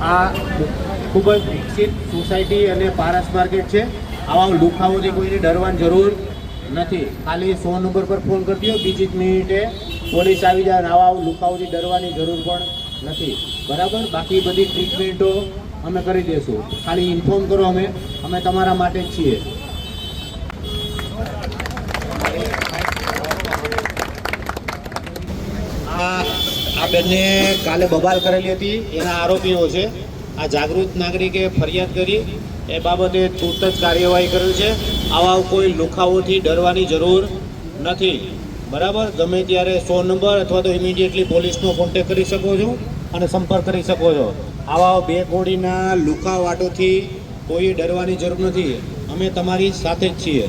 આ ખૂબ જ વિકસિત સોસાયટી અને પારસ માર્કેટ છે. આવા લુખાઓથી કોઈને ડરવાની જરૂર નથી. ખાલી સો નંબર પર ફોન કરતી હોય બીજી જ મિનિટે પોલીસ આવી જાય અને આવા લુખાઓથી ડરવાની જરૂર પણ નથી. બરાબર? બાકી બધી ટ્રીટમેન્ટો અમે કરી દઈશું. ખાલી ઇન્ફોર્મ કરો અમે. અમે તમારા માટે જ છીએ આ આ બેનને કાલે બબાલ કરેલી હતી, એના આરોપીઓ છે. આ જાગૃત નાગરિકે ફરિયાદ કરી, એ બાબતે તુરત જ કાર્યવાહી કરેલ છે. આવા કોઈ લુખાઓથી ડરવાની જરૂર નથી. બરાબર? ગમે ત્યારે સો નંબર અથવા તો ઇમિડિયેટલી પોલીસનો કોન્ટેક કરી શકો છો અને સંપર્ક કરી શકો છો. આવા બે કોડીના લુખાવાટોથી કોઈ ડરવાની જરૂર નથી. અમે તમારી સાથે જ છીએ.